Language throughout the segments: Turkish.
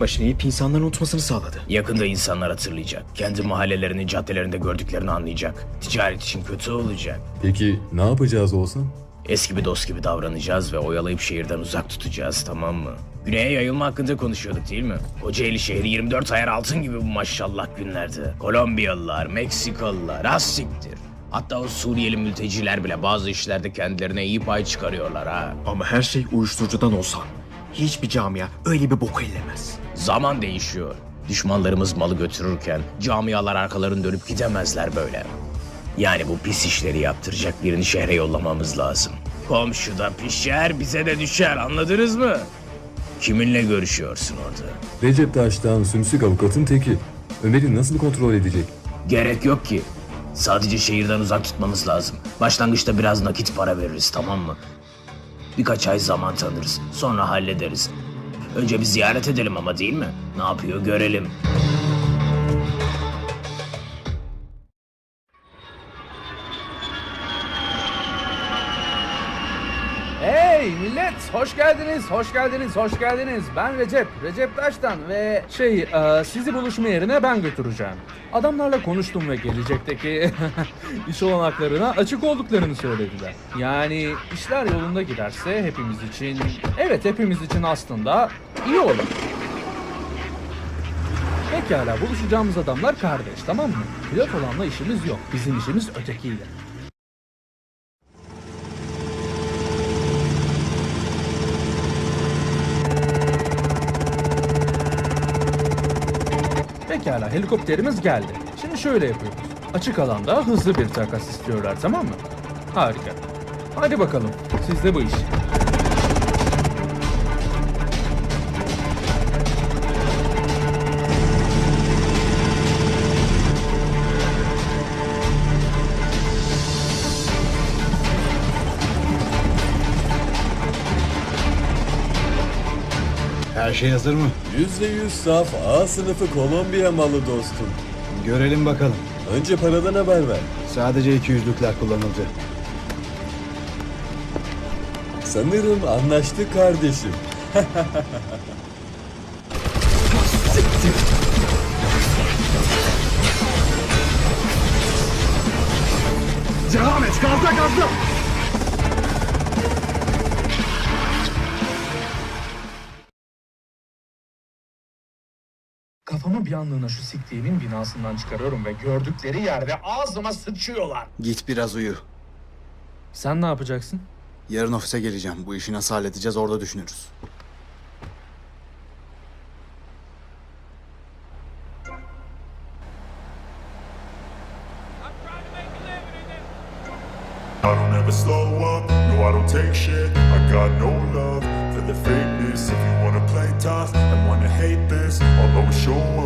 başına ip insanların unutmasını sağladı. Yakında insanlar hatırlayacak. Kendi mahallelerinin caddelerinde gördüklerini anlayacak. Ticaret için kötü olacak. Peki ne yapacağız olsan? Eski bir dost gibi davranacağız ve oyalayıp şehirden uzak tutacağız tamam mı? Güney'e yayılma hakkında konuşuyorduk değil mi? Kocaeli şehri 24 ayar altın gibi bu maşallah günlerde. Kolombiyalılar, Meksikalılar, az siktir. Hatta o Suriyeli mülteciler bile bazı işlerde kendilerine iyi pay çıkarıyorlar ha. Ama her şey uyuşturucudan olsa hiçbir camia öyle bir boku ellemez. Zaman değişiyor. Düşmanlarımız malı götürürken camialar arkalarını dönüp gidemezler böyle. Yani bu pis işleri yaptıracak birini şehre yollamamız lazım. Komşuda pişer bize de düşer anladınız mı? Kiminle görüşüyorsun orada? Recep Taş'tan sümsük avukatın teki. Ömer'i nasıl kontrol edecek? Gerek yok ki. Sadece şehirden uzak tutmamız lazım. Başlangıçta biraz nakit para veririz tamam mı? Birkaç ay zaman tanırız. Sonra hallederiz. Önce bir ziyaret edelim ama değil mi? Ne yapıyor görelim. Hey millet hoş geldiniz hoş geldiniz hoş geldiniz ben Recep Recep Taş'tan ve şey e, sizi buluşma yerine ben götüreceğim. Adamlarla konuştum ve gelecekteki iş olanaklarına açık olduklarını söylediler. Yani işler yolunda giderse hepimiz için evet hepimiz için aslında iyi olur. Pekala buluşacağımız adamlar kardeş tamam mı? Pilot olanla işimiz yok bizim işimiz ötekiyle. Pekala helikopterimiz geldi. Şimdi şöyle yapıyoruz. Açık alanda hızlı bir takas istiyorlar tamam mı? Harika. Hadi bakalım sizde bu iş. Her şey hazır mı? %100 saf A sınıfı Kolombiya malı dostum. Görelim bakalım. Önce paradan haber ver. Sadece 200'lükler kullanıldı. Sanırım anlaştık kardeşim. Devam et, gazla gazla! Bir anlığına şu siktiğimin binasından çıkarıyorum ve gördükleri yerde ağzıma sıçıyorlar. Git biraz uyu. Sen ne yapacaksın? Yarın ofise geleceğim. Bu işi nasıl halledeceğiz orada düşünürüz. I don't ever slow up, no I don't take shit I got no love for the fakeness If you wanna play tough and wanna hate this I'll always show up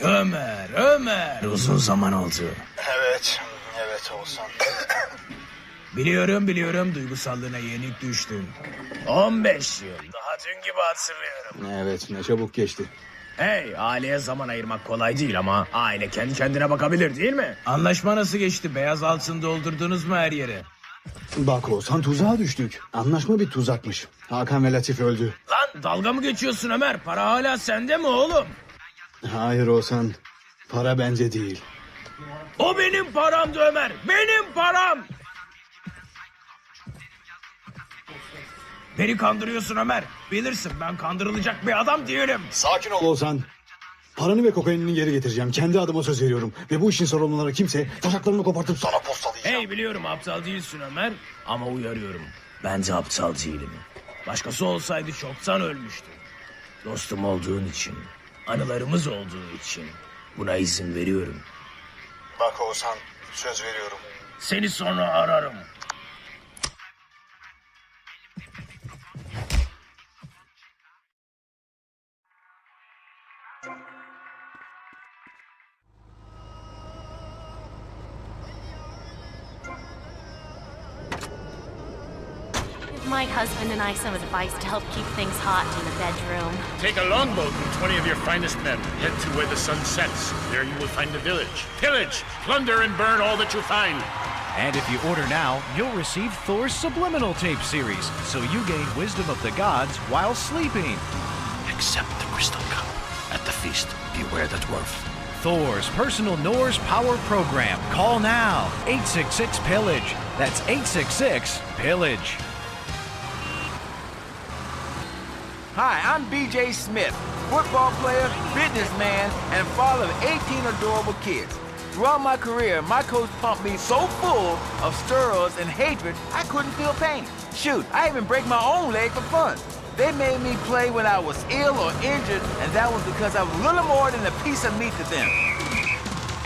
Ömer, Ömer. Uzun zaman oldu. Evet, evet Oğuzhan. Biliyorum biliyorum duygusallığına yenik düştün. 15 yıl. Daha dün gibi hatırlıyorum. Evet, ne çabuk geçti. Hey aileye zaman ayırmak kolay değil ama aile kendi kendine bakabilir değil mi? Anlaşma nasıl geçti? Beyaz altın doldurdunuz mu her yere? Bak Oğuzhan tuzağa düştük. Anlaşma bir tuzakmış. Hakan ve Latif öldü. Lan dalga mı geçiyorsun Ömer? Para hala sende mi oğlum? Hayır Oğuzhan, para bence değil. O benim paramdı Ömer. Benim param. Beni kandırıyorsun Ömer. Bilirsin ben kandırılacak bir adam değilim. Sakin ol Oğuzhan. Paranı ve kokainini geri getireceğim. Kendi adıma söz veriyorum. Ve bu işin sorumluları kimse taşaklarını kopartıp sana postalayacağım. Hey biliyorum aptal değilsin Ömer ama uyarıyorum. Ben de aptal değilim. Başkası olsaydı çoktan ölmüştü. Dostum olduğun için, anılarımız olduğu için buna izin veriyorum. Bak Oğuzhan, söz veriyorum. Seni sonra ararım. My husband and I some advice to help keep things hot in the bedroom. Take a longboat and 20 of your finest men. Head to where the sun sets. There you will find a village. Pillage, plunder, and burn all that you find. And if you order now, you'll receive Thor's Subliminal Tape series, so you gain wisdom of the gods while sleeping. Accept the crystal cup. At the feast, beware the dwarf. Thor's personal Norse power program. Call now 866 Pillage. That's 866 Pillage. Hi, I'm BJ Smith, football player, businessman, and father of 18 adorable kids. Throughout my career, my coach pumped me so full of steroids and hatred, I couldn't feel pain. Shoot, I even break my own leg for fun. They made me play when I was ill or injured, and that was because I was little more than a piece of meat to them.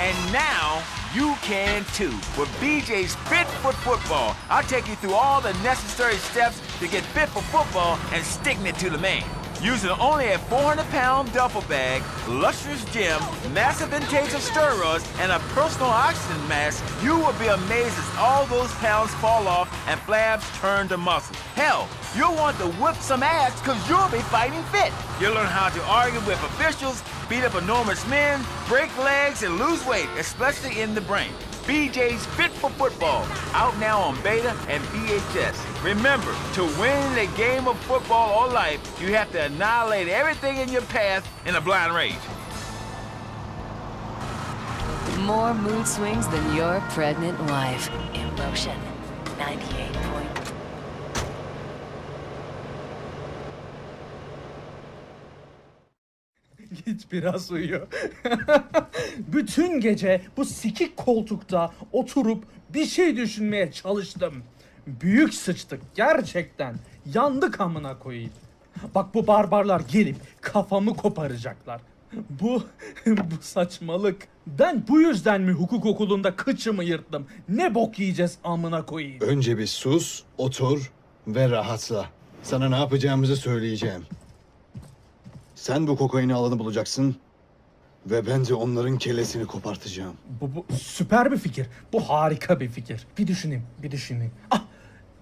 And now you can too with BJ's Fit for Football. I'll take you through all the necessary steps to get fit for football and sticking it to the man. Using only a 400 pound duffel bag, luxurious gym, massive intakes of steroids, and a personal oxygen mask, you will be amazed as all those pounds fall off and flabs turn to muscle. Hell, you'll want to whip some ass because you'll be fighting fit. You'll learn how to argue with officials, beat up enormous men, break legs, and lose weight, especially in the brain. BJ's Fit for Football, out now on beta and VHS. Remember, to win a game of football or life, you have to annihilate everything in your path in a blind rage. More mood swings than your pregnant wife. Emotion 98 Git biraz uyu. Bütün gece bu sikik koltukta oturup bir şey düşünmeye çalıştım. Büyük sıçtık gerçekten. Yandık amına koyayım. Bak bu barbarlar gelip kafamı koparacaklar. Bu bu saçmalık. Ben bu yüzden mi hukuk okulunda kıçımı yırttım? Ne bok yiyeceğiz amına koyayım. Önce bir sus, otur ve rahatla. Sana ne yapacağımızı söyleyeceğim. Sen bu kokaini alanı bulacaksın ve ben de onların kellesini kopartacağım. Bu, bu süper bir fikir. Bu harika bir fikir. Bir düşüneyim, bir düşüneyim. Ah,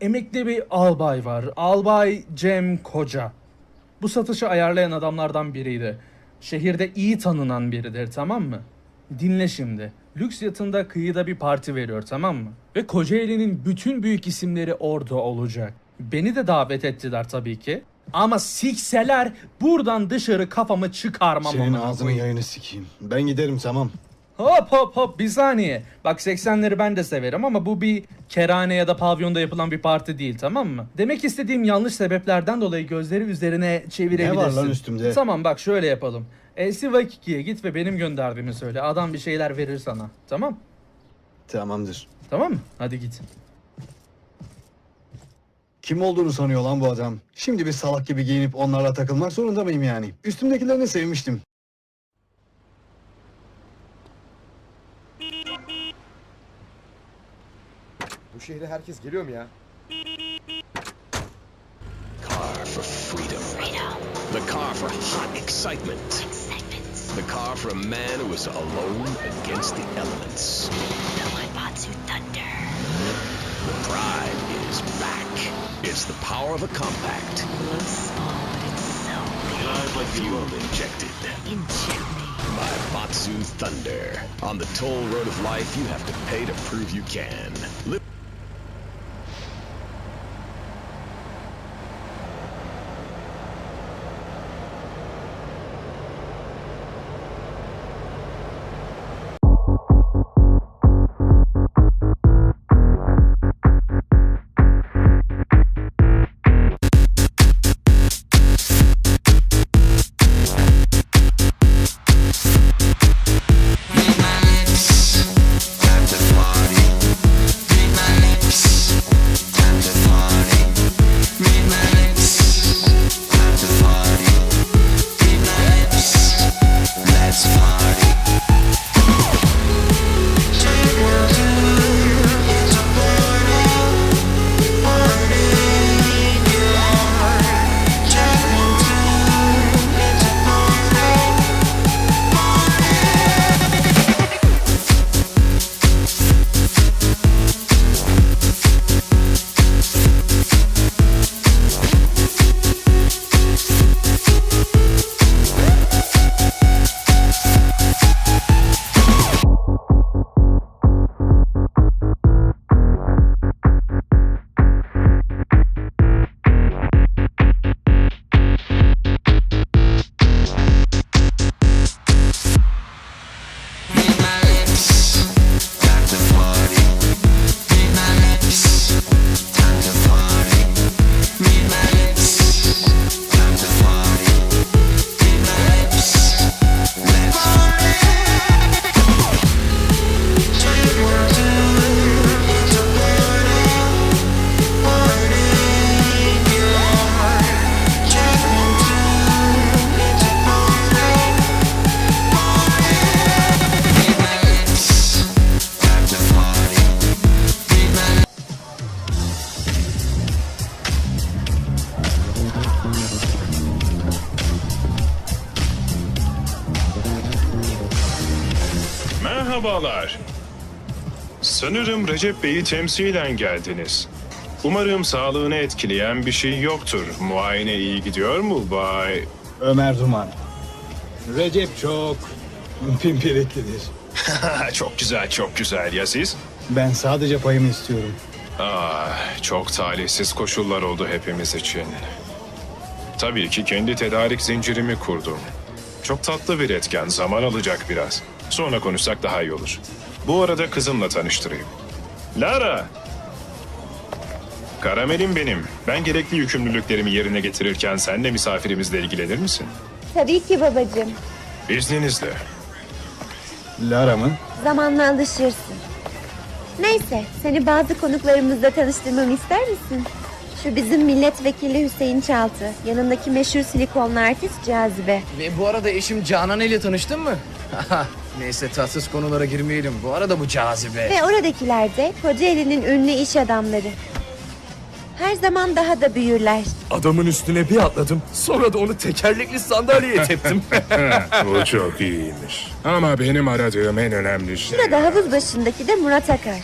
emekli bir albay var. Albay Cem Koca. Bu satışı ayarlayan adamlardan biriydi. Şehirde iyi tanınan biridir, tamam mı? Dinle şimdi. Lüks yatında kıyıda bir parti veriyor, tamam mı? Ve Kocaeli'nin bütün büyük isimleri orada olacak. Beni de davet ettiler tabii ki. Ama sikseler buradan dışarı kafamı çıkarmam. Senin amına ağzını koyayım. yayını sikeyim. Ben giderim tamam. Hop hop hop bir saniye. Bak 80'leri ben de severim ama bu bir kerane ya da pavyonda yapılan bir parti değil tamam mı? Demek istediğim yanlış sebeplerden dolayı gözleri üzerine çevirebilirsin. Ne var lan üstümde? Tamam bak şöyle yapalım. Elsi Vakiki'ye git ve benim gönderdiğimi söyle. Adam bir şeyler verir sana. Tamam? Tamamdır. Tamam mı? Hadi git. Kim olduğunu sanıyor lan bu adam? Şimdi bir salak gibi giyinip onlarla takılmak zorunda mıyım yani? Üstümdekilerini sevmiştim. Bu şehre herkes geliyor mu ya? Car for freedom. The car for hot excitement. The car for a man who is alone against the elements. Thunder. The pride. It's the power of a compact. Looks small, but it's so big. Fuel injected. Inject me. by Batsu Thunder. On the toll road of life, you have to pay to prove you can. Sanırım Recep Bey'i temsilen geldiniz. Umarım sağlığını etkileyen bir şey yoktur. Muayene iyi gidiyor mu Bay? Ömer Duman. Recep çok pimpiriklidir. çok güzel, çok güzel. Ya siz? Ben sadece payımı istiyorum. Ah, çok talihsiz koşullar oldu hepimiz için. Tabii ki kendi tedarik zincirimi kurdum. Çok tatlı bir etken, zaman alacak biraz. Sonra konuşsak daha iyi olur. Bu arada kızımla tanıştırayım. Lara! Karamelim benim. Ben gerekli yükümlülüklerimi yerine getirirken sen de misafirimizle ilgilenir misin? Tabii ki babacığım. İzninizle. Lara mı? Zamanla alışırsın. Neyse, seni bazı konuklarımızla tanıştırmamı ister misin? Şu bizim milletvekili Hüseyin Çaltı. Yanındaki meşhur silikonlu artist Cazibe. Ve bu arada eşim Canan ile tanıştın mı? Neyse tatsız konulara girmeyelim. Bu arada bu cazibe. Ve oradakiler de Kocaeli'nin ünlü iş adamları. Her zaman daha da büyürler. Adamın üstüne bir atladım. Sonra da onu tekerlekli sandalyeye teptim. Bu çok iyiymiş. Ama benim aradığım en önemli şey... Şurada havuz başındaki de Murat Akar.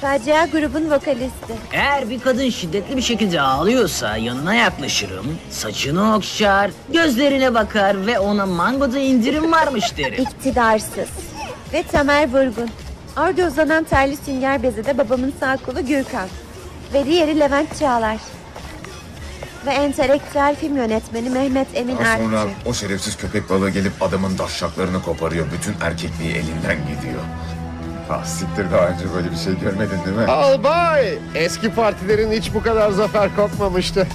Facia grubun vokalisti. Eğer bir kadın şiddetli bir şekilde ağlıyorsa yanına yaklaşırım, saçını okşar, gözlerine bakar ve ona mangoda indirim varmış derim. İktidarsız. Ve Tamer Vurgun. Orada uzanan terli sünger bezi de babamın sağ kolu Gürkan. Ve diğeri Levent Çağlar. ve entelektüel film yönetmeni Mehmet Emin Daha sonra Artçı. o şerefsiz köpek balığı gelip adamın daşşaklarını koparıyor. Bütün erkekliği elinden gidiyor. Ah siktir daha önce böyle bir şey görmedin değil mi? Albay! Eski partilerin hiç bu kadar zafer kopmamıştı.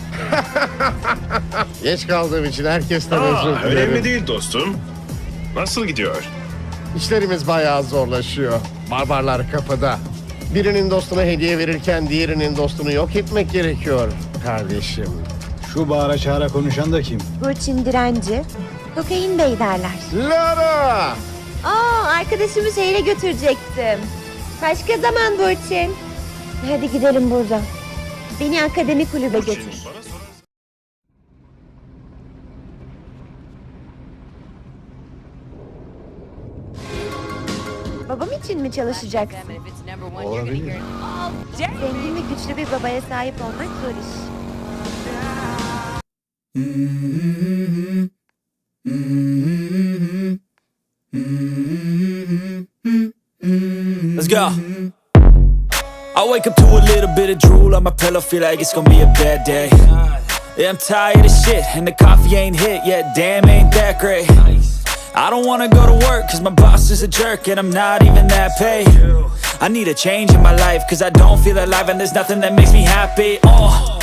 Geç kaldığım için herkesten özür dilerim. önemli değil dostum. Nasıl gidiyor? İşlerimiz bayağı zorlaşıyor. Barbarlar kapıda. Birinin dostuna hediye verirken diğerinin dostunu yok etmek gerekiyor kardeşim. Şu bağıra çağıra konuşan da kim? Burçin Direnci, Kokain Bey derler. Lara! Aa, arkadaşımı şehre götürecektim. Başka zaman Burçin. Hadi gidelim buradan. Beni akademi kulübe götür. Babam için mi çalışacaksın? Olabilir. Zengin ve güçlü bir babaya sahip olmak zor iş. Go. I wake up to a little bit of drool on my pillow, feel like it's gonna be a bad day. Yeah, I'm tired of shit, and the coffee ain't hit yet, damn, ain't that great. I don't wanna go to work, cause my boss is a jerk, and I'm not even that paid. I need a change in my life, cause I don't feel alive, and there's nothing that makes me happy. Oh.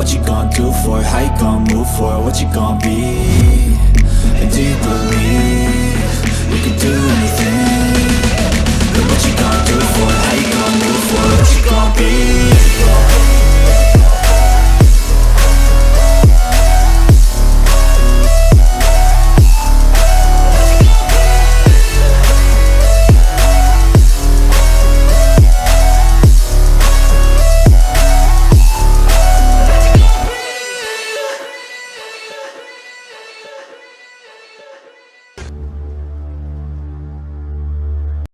what you gonna do for it? How you gonna move for it? What you gonna be?